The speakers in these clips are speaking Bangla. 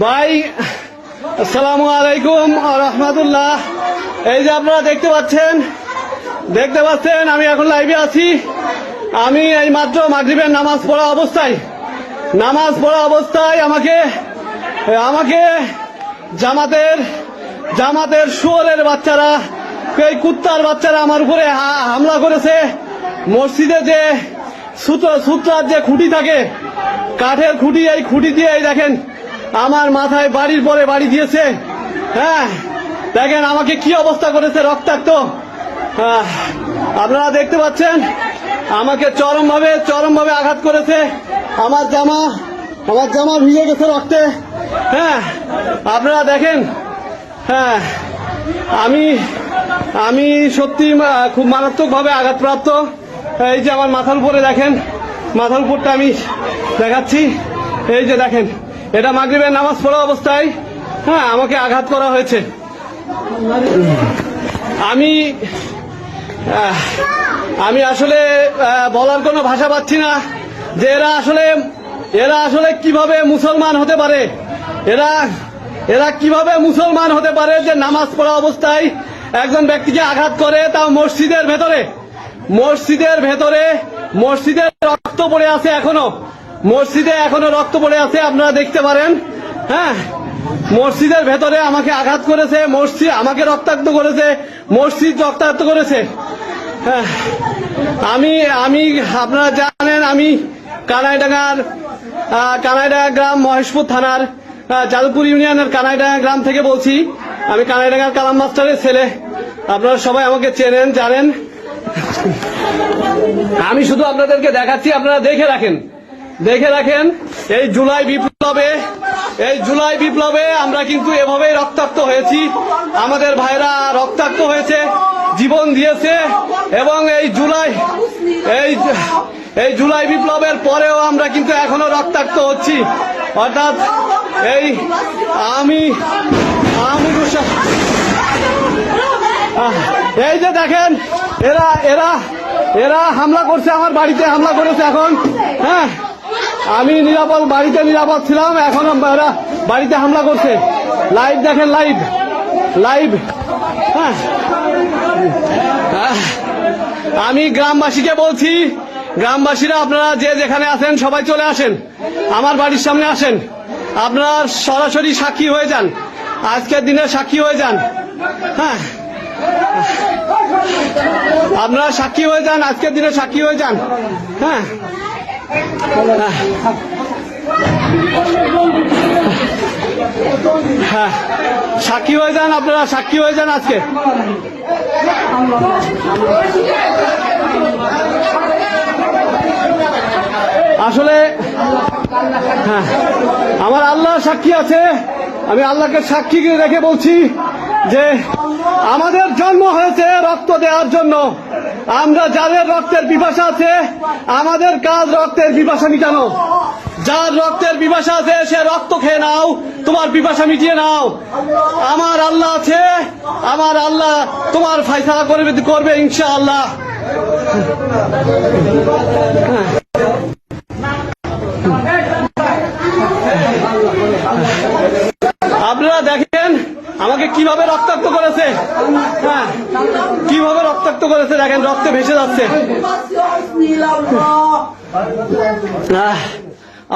ভাই, আসসালামু আলাইকুম রহমতুল্লাহ। এই যে আপনারা দেখতে পাচ্ছেন দেখতে পাচ্ছেন, আমি এখন লাইভে আছি। আমি এই মাত্র মাগরিবের নামাজ পড়া অবস্থায়, নামাজ পড়া অবস্থায় আমাকে আমাকে জামাতের জামাতের শুয়োরের বাচ্চারা, এই কুত্তার বাচ্চারা আমার উপরে হামলা করেছে। মসজিদে যে সূত্র, সূত্রার যে খুঁটি থাকে, কাঠের খুঁটি, এই খুঁটি দিয়ে এই দেখেন আমার মাথায় বাড়ির পরে বাড়ি দিয়েছে। হ্যাঁ দেখেন আমাকে কি অবস্থা করেছে রক্তাক্ত। আপনারা দেখতে পাচ্ছেন, আমাকে চরমভাবে চরমভাবে আঘাত করেছে। আমার জামা আমার জামা ভিজে গেছে রক্তে। হ্যাঁ আপনারা দেখেন হ্যাঁ আমি আমি সত্যি খুব মারাত্মকভাবে আঘাতপ্রাপ্ত। এই যে আমার মাথার উপরে দেখেন, মাথার উপরটা আমি দেখাচ্ছি। এই যে দেখেন এটা মাগরিবের নামাজ পড়া অবস্থায় হ্যাঁ আমাকে আঘাত করা হয়েছে। আমি আমি আসলে বলার কোনো ভাষা পাচ্ছি না যে এরা আসলে এরা আসলে কীভাবে মুসলমান হতে পারে। এরা এরা কীভাবে মুসলমান হতে পারে যে নামাজ পড়া অবস্থায় একজন ব্যক্তিকে আঘাত করে তাও মসজিদের ভেতরে। মসজিদের ভেতরে, মসজিদের রক্ত পড়ে আছে এখনও। মসজিদে এখনও রক্ত পড়ে আছে আপনারা দেখতে পারেন। হ্যাঁ মসজিদের ভেতরে আমাকে আঘাত করেছে মসজিদ আমাকে রক্তাক্ত করেছে মসজিদ রক্তাক্ত করেছে। হ্যাঁ, আমি আমি আপনারা জানেন আমি কানাইডাঙ্গার কানাইডাঙ্গা গ্রাম মহেশপুর থানার যাদবপুর ইউনিয়নের কানাইডাঙ্গা গ্রাম থেকে বলছি। আমি কানাইডাঙ্গার কালাম মাস্টারের ছেলে। আপনারা সবাই আমাকে চেনেন জানেন। আমি শুধু আপনাদেরকে দেখাচ্ছি আপনারা দেখে রাখেন। দেখে রাখেন, এই জুলাই বিপ্লবে, এই জুলাই বিপ্লবে আমরা কিন্তু এভাবেই রক্তাক্ত হয়েছি। আমাদের ভাইরা রক্তাক্ত হয়েছে, জীবন দিয়েছে, এবং এই জুলাই, এই এই জুলাই বিপ্লবের পরেও আমরা কিন্তু এখনও রক্তাক্ত হচ্ছি। অর্থাৎ এই আমি আমি এই যে দেখেন, এরা এরা এরা হামলা করছে, আমার বাড়িতে হামলা করেছে এখন হ্যাঁ? আমি নিরাপদ, বাড়িতে নিরাপদ ছিলাম, এখন এরা বাড়িতে হামলা করছে। লাইভ দেখেন, লাইভ। লাইভ। হ্যাঁ। আমি গ্রামবাসীকে বলছি, গ্রামবাসীরা আপনারা যে যেখানে আছেন, সবাই চলে আসেন। আমার বাড়ির সামনে আসেন। আপনারা সরাসরি সাক্ষী হয়ে যান। আজকের দিনে সাক্ষী হয়ে যান। হ্যাঁ। আপনারা সাক্ষী হয়ে যান, আজকের দিনে সাক্ষী হয়ে যান। হ্যাঁ। হ্যাঁ সাক্ষী হয়ে যান আপনারা, সাক্ষী হয়ে যান আজকে। আসলে হ্যাঁ আমার আল্লাহ সাক্ষী আছে। আমি আল্লাহকে সাক্ষী রেখে বলছি যে আমাদের জন্ম হয়েছে রক্ত দেওয়ার জন্য। আমরা যাদের রক্তের পিপাসা আছে, আমাদের কাজ রক্তের পিপাসা মিটানো? যার রক্তের পিপাসা আছে, সে রক্ত খেয়ে নাও, তোমার পিপাসা মিটিয়ে নাও। আমার আল্লাহ আছে, আমার আল্লাহ তোমার ফাইসলা করবে করবে ইনশাআল্লাহ। আপনারা দেখেন, আমাকে কীভাবে রক্তাক্ত করেছে? হ্যাঁ কীভাবে রক্তাক্ত করেছে, দেখেন রক্তে ভেসে যাচ্ছে।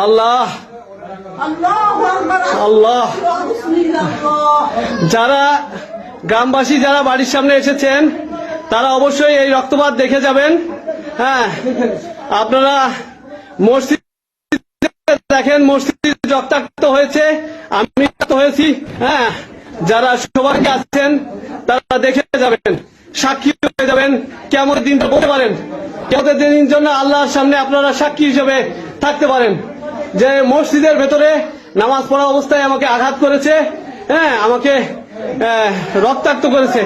আল্লাহ। আল্লাহ। যারা গ্রামবাসী, যারা বাড়ির সামনে এসেছেন, তারা অবশ্যই এই রক্তপাত দেখে যাবেন। হ্যাঁ আপনারা মসজিদ দেখেন, মসজিদ রক্তাক্ত হয়েছে, আমি হয়েছি। হ্যাঁ যারা সবাইকে আছেন তারা দেখে যাবেন, সাক্ষী হয়ে যাবেন, কেমন দিনটা বলতে পারেন। কেমন দিনের জন্য আল্লাহর সামনে আপনারা সাক্ষী হিসেবে থাকতে পারেন। যে মসজিদের ভেতরে নামাজ পড়া অবস্থায় আমাকে আঘাত করেছে হ্যাঁ আমাকে রক্তাক্ত করেছে।